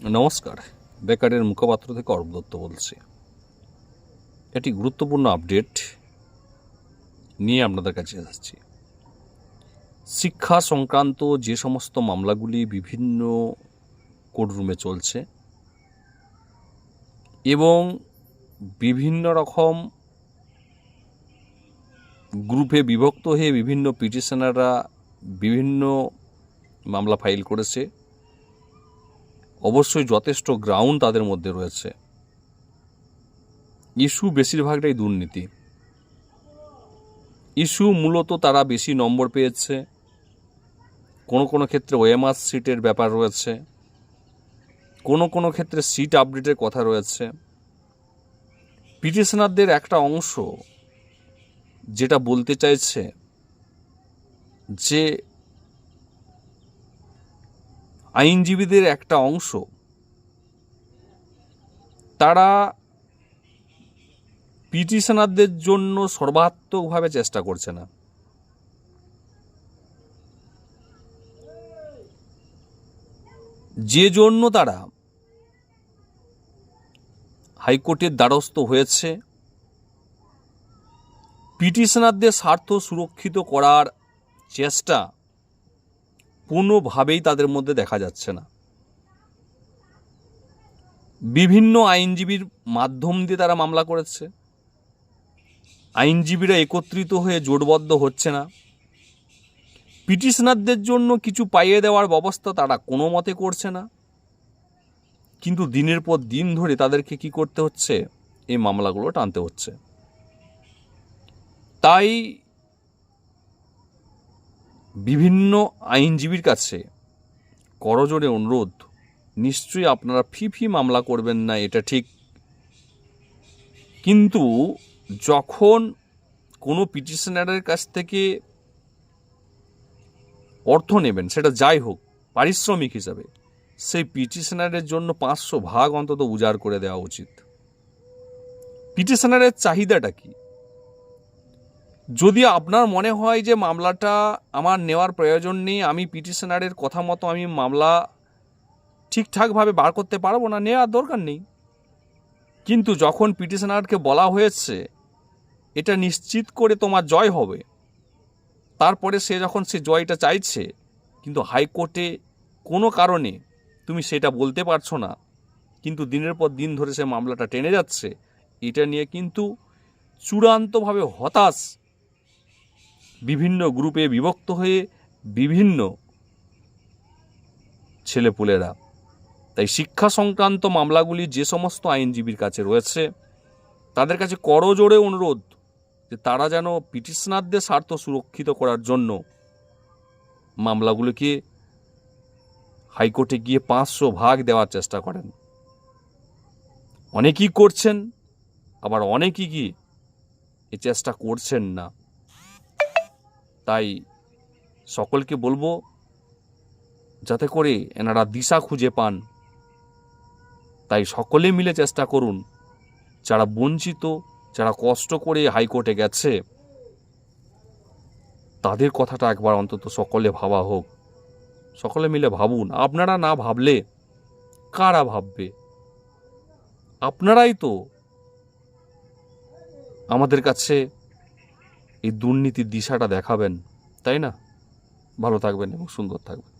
নমস্কার, বেকারের মুখপাত্র থেকে অরূপ দত্ত বলছি। একটি গুরুত্বপূর্ণ আপডেট নিয়ে আপনাদের কাছে এসেছি শিক্ষা সংক্রান্ত যে সমস্ত মামলাগুলি বিভিন্ন কোর্টরুমে চলছে এবং বিভিন্ন রকম গ্রুপে বিভক্ত হয়ে বিভিন্ন পিটিশনাররা বিভিন্ন মামলা ফাইল করেছে। অবশ্যই যথেষ্ট গ্রাউন্ড তাদের মধ্যে রয়েছে। ইস্যু বেশিরভাগটাই দুর্নীতি। ইস্যু মূলত তারা বেশি নম্বর পেয়েছে। কোনো কোনো ক্ষেত্রে ওএমআর সিটের ব্যাপার রয়েছে। কোনো কোনো ক্ষেত্রে সিট আপডেটের কথা রয়েছে। পিটিশনারদের একটা অংশ যেটা বলতে চাইছে যে আইনজীবীদের একটা অংশ। তারা পিটিশনারদের জন্য সর্বাত্মকভাবে চেষ্টা করছে না। যে জন্য তারা হাইকোর্টের দ্বারস্থ হয়েছে, পিটিশনারদের স্বার্থ সুরক্ষিত করার চেষ্টা কোনোভাবেই তাদের মধ্যে দেখা যাচ্ছে না। বিভিন্ন আইনজীবীর মাধ্যম দিয়ে তারা মামলা করেছে। আইনজীবীরা একত্রিত হয়ে জোটবদ্ধ হচ্ছে না। পিটিশনারদের জন্য কিছু পাইয়ে দেওয়ার ব্যবস্থা তারা কোনো মতে করছে না। কিন্তু দিনের পর দিন ধরে তাদেরকে কি করতে হচ্ছে? এই মামলাগুলো টানতে হচ্ছে। তাই বিভিন্ন আইনজীবীর কাছে করজোড়ে অনুরোধ, নিশ্চয়ই আপনারা ফি ফি মামলা করবেন না, এটা ঠিক। কিন্তু যখন কোনো পিটিশনারের কাছ থেকে অর্থ নেবেন, সেটা যাই হোক, পারিশ্রমিক হিসাবে, সেই পিটিশনারের জন্য পাঁচশো ভাগ অন্তত উজাড় করে দেওয়া উচিত। পিটিশনারের চাহিদাটা কি? যদি আপনার মনে হয় যে মামলাটা আমার নেওয়ার প্রয়োজন নেই, আমি পিটিশনারের কথা মতো আমি মামলা ঠিকঠাকভাবে বার করতে পারব না, নেওয়ার দরকার নেই। কিন্তু যখন পিটিশনারকে বলা হয়েছে, এটা নিশ্চিত করে তোমার জয় হবে। তারপরে সে যখন সে জয়টা চাইছে, কিন্তু হাইকোর্টে কোনো কারণে তুমি সেটা বলতে পারছ না, কিন্তু দিনের পর দিন ধরে সে মামলাটা টেনে যাচ্ছে, এটা নিয়ে কিন্তু চূড়ান্তভাবে হতাশ বিভিন্ন গ্রুপে বিভক্ত হয়ে বিভিন্ন ছেলেপুলেরা। তাই শিক্ষা সংক্রান্ত মামলাগুলি যে সমস্ত আইনজীবীর কাছে রয়েছে, তাদের কাছে করজোড়ে অনুরোধ যে তারা যেন পিটিশনারদের স্বার্থ সুরক্ষিত করার জন্য মামলাগুলোকে হাইকোর্টে গিয়ে পাঁচশো ভাগ দেওয়ার চেষ্টা করেন। অনেকেই করছেন, আবার অনেকেই কি এ চেষ্টা করছেন না। তাই সকলকে বলব, যাতে করে এনারা দিশা খুঁজে পান। তাই সকলে মিলে চেষ্টা করুন, যারা বঞ্চিত, যারা কষ্ট করে হাইকোর্টে গেছে, তাদের কথাটা একবার অন্তত সকলে ভাবা হোক। সকলে মিলে ভাবুন, আপনারা না ভাবলে কারা ভাববে? আপনারাই তো আমাদের কাছে এই দুর্নীতির দিশাটা দেখাবেন তাই না? ভালো থাকবেন এবং সুন্দর থাকবেন।